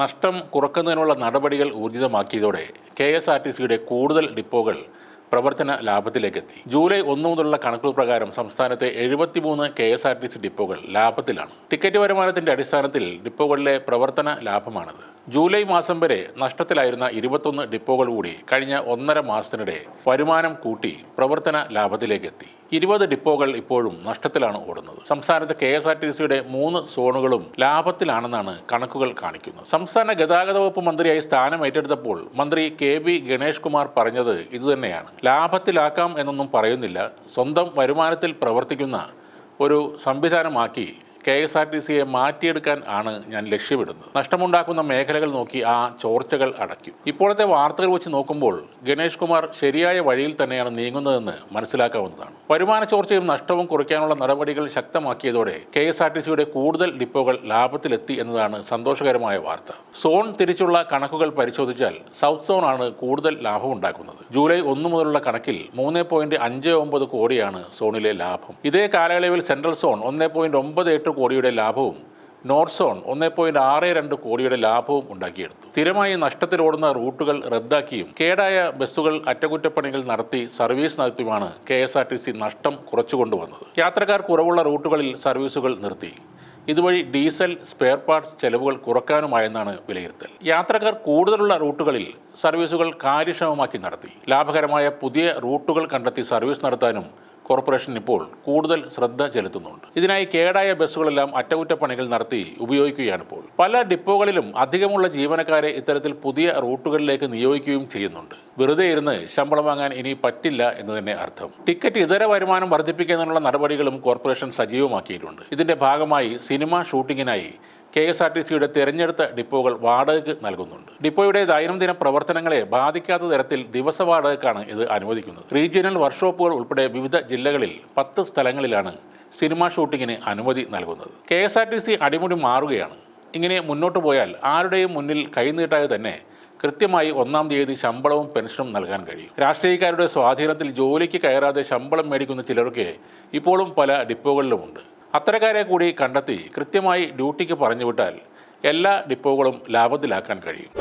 നഷ്ടം കുറക്കുന്നതിനുള്ള നടപടികൾ ഊർജിതമാക്കിയതോടെ കെ എസ് ആർ ടി സിയുടെ കൂടുതൽ ഡിപ്പോകൾ പ്രവർത്തന ലാഭത്തിലേക്കെത്തി. ജൂലൈ ഒന്ന് മുതലുള്ള കണക്കുകൾ പ്രകാരം സംസ്ഥാനത്തെ എഴുപത്തിമൂന്ന് K S R T C ഡിപ്പോകൾ ലാഭത്തിലാണ്. ടിക്കറ്റ് വരുമാനത്തിന്റെ അടിസ്ഥാനത്തിൽ ഡിപ്പോകളിലെ പ്രവർത്തന ലാഭമാണിത്. ജൂലൈ മാസം വരെ നഷ്ടത്തിലായിരുന്ന ഇരുപത്തൊന്ന് ഡിപ്പോകൾ കൂടി കഴിഞ്ഞ ഒന്നര മാസത്തിനിടെ വരുമാനം കൂട്ടി പ്രവർത്തന ലാഭത്തിലേക്കെത്തി. ഇരുപത് ഡിപ്പോകൾ ഇപ്പോഴും നഷ്ടത്തിലാണ് ഓടുന്നത്. സംസ്ഥാനത്ത് കെ എസ് ആർ ടി സിയുടെ മൂന്ന് സോണുകളും ലാഭത്തിലാണെന്നാണ് കണക്കുകൾ കാണിക്കുന്നത്. സംസ്ഥാന ഗതാഗത വകുപ്പ് മന്ത്രിയായി സ്ഥാനം ഏറ്റെടുത്തപ്പോൾ മന്ത്രി കെ ബി ഗണേഷ് കുമാർ പറഞ്ഞത് ഇതുതന്നെയാണ്. ലാഭത്തിലാക്കാം എന്നൊന്നും പറയുന്നില്ല. സ്വന്തം വരുമാനത്തിൽ പ്രവർത്തിക്കുന്ന ഒരു സംവിധാനമാക്കി കെ എസ് ആർ ടി സിയെ മാറ്റിയെടുക്കാൻ ആണ് ഞാൻ ലക്ഷ്യമിടുന്നത്. നഷ്ടമുണ്ടാക്കുന്ന മേഖലകൾ നോക്കി ആ ചോർച്ചകൾ അടയ്ക്കും. ഇപ്പോഴത്തെ വാർത്തകൾ വെച്ച് നോക്കുമ്പോൾ ഗണേഷ് കുമാർ ശരിയായ വഴിയിൽ തന്നെയാണ് നീങ്ങുന്നതെന്ന് മനസ്സിലാക്കാവുന്നതാണ്. വരുമാന ചോർച്ചയും നഷ്ടവും കുറയ്ക്കാനുള്ള നടപടികൾ ശക്തമാക്കിയതോടെ കെ എസ് ആർ ടി സിയുടെ കൂടുതൽ ഡിപ്പോകൾ ലാഭത്തിലെത്തി എന്നതാണ് സന്തോഷകരമായ വാർത്ത. സോൺ തിരിച്ചുള്ള കണക്കുകൾ പരിശോധിച്ചാൽ സൗത്ത് സോൺ ആണ് കൂടുതൽ ലാഭമുണ്ടാക്കുന്നത് ജൂലൈ ഒന്ന് മുതലുള്ള കണക്കിൽ മൂന്ന് പോയിന്റ് അഞ്ച് ഒമ്പത് കോടിയാണ് സോണിലെ ലാഭം. ഇതേ കാലയളവിൽ സെൻട്രൽ സോൺ ഒന്ന് പോയിന്റ് ഒമ്പത് എട്ട് കോടിയുടെ ലാഭവും നോർസോൺ സോൺ ഒന്ന് പോയിന്റ് ആറ് രണ്ട് കോടിയുടെ ലാഭവും ഉണ്ടാക്കിയെടുത്തു. സ്ഥിരമായി നഷ്ടത്തിലോടുന്ന റൂട്ടുകൾ റദ്ദാക്കിയും കേടായ ബസ്സുകൾ അറ്റകുറ്റപ്പണികൾ നടത്തി service നടത്തിയുമാണ് K S R T C നഷ്ടം കുറച്ചുകൊണ്ടുവന്നത്. യാത്രക്കാർ കുറവുള്ള റൂട്ടുകളിൽ സർവീസുകൾ നിർത്തി. ഇതുവഴി ഡീസൽ സ്പെയർ പാർട്സ് ചെലവുകൾ കുറക്കാനുമായെന്നാണ് വിലയിരുത്തൽ. യാത്രക്കാർ കൂടുതലുള്ള റൂട്ടുകളിൽ സർവീസുകൾ കാര്യക്ഷമമാക്കി നടത്തി. ലാഭകരമായ പുതിയ റൂട്ടുകൾ കണ്ടെത്തി സർവീസ് നടത്താനും കോർപ്പറേഷൻ ഇപ്പോൾ കൂടുതൽ ശ്രദ്ധ ചെലുത്തുന്നുണ്ട്. ഇതിനായി കേടായ ബസ്സുകളെല്ലാം അറ്റകുറ്റപ്പണികൾ നടത്തി ഉപയോഗിക്കുകയാണ് ഇപ്പോൾ പല ഡിപ്പോകളിലും അധികമുള്ള ജീവനക്കാരെ ഇത്തരത്തിൽ പുതിയ റൂട്ടുകളിലേക്ക് നിയോഗിക്കുകയും ചെയ്യുന്നുണ്ട്. വെറുതെ ഇരുന്ന് ശമ്പളം വാങ്ങാൻ ഇനി പറ്റില്ല എന്ന് തന്നെ അർത്ഥം. ടിക്കറ്റ് ഇതര വരുമാനം വർദ്ധിപ്പിക്കുന്നതിനുള്ള നടപടികളും കോർപ്പറേഷൻ സജീവമാക്കിയിട്ടുണ്ട്. ഇതിന്റെ ഭാഗമായി സിനിമ ഷൂട്ടിങ്ങിനായി കെ എസ് ആർ ടി സിയുടെ തിരഞ്ഞെടുത്ത ഡിപ്പോകൾ വാടകയ്ക്ക് നൽകുന്നുണ്ട്. ഡിപ്പോയുടെ ദൈനംദിന പ്രവർത്തനങ്ങളെ ബാധിക്കാത്ത തരത്തിൽ ദിവസ വാടകയ്ക്കാണ് ഇത് അനുവദിക്കുന്നത്. റീജിയണൽ വർക്ക്ഷോപ്പുകൾ ഉൾപ്പെടെ വിവിധ ജില്ലകളിൽ പത്ത് സ്ഥലങ്ങളിലാണ് സിനിമാ ഷൂട്ടിങ്ങിന് അനുമതി നൽകുന്നത്. K S R T C അടിമുടി മാറുകയാണ്. ഇങ്ങനെ മുന്നോട്ട് പോയാൽ ആരുടെയും മുന്നിൽ കൈനീട്ടാതെ തന്നെ കൃത്യമായി ഒന്നാം തീയതി ശമ്പളവും പെൻഷനും നൽകാൻ കഴിയും. രാഷ്ട്രീയക്കാരുടെ സ്വാധീനത്തിൽ ജോലിക്ക് കയറാതെ ശമ്പളം മേടിക്കുന്ന ചിലർക്ക് ഇപ്പോഴും പല ഡിപ്പോകളിലുമുണ്ട്. അത്തരക്കാരെ കൂടി കണ്ടെത്തി കൃത്യമായി ഡ്യൂട്ടിക്ക് പറഞ്ഞുവിട്ടാൽ എല്ലാ ഡിപ്പോകളും ലാഭത്തിലാക്കാൻ കഴിയും.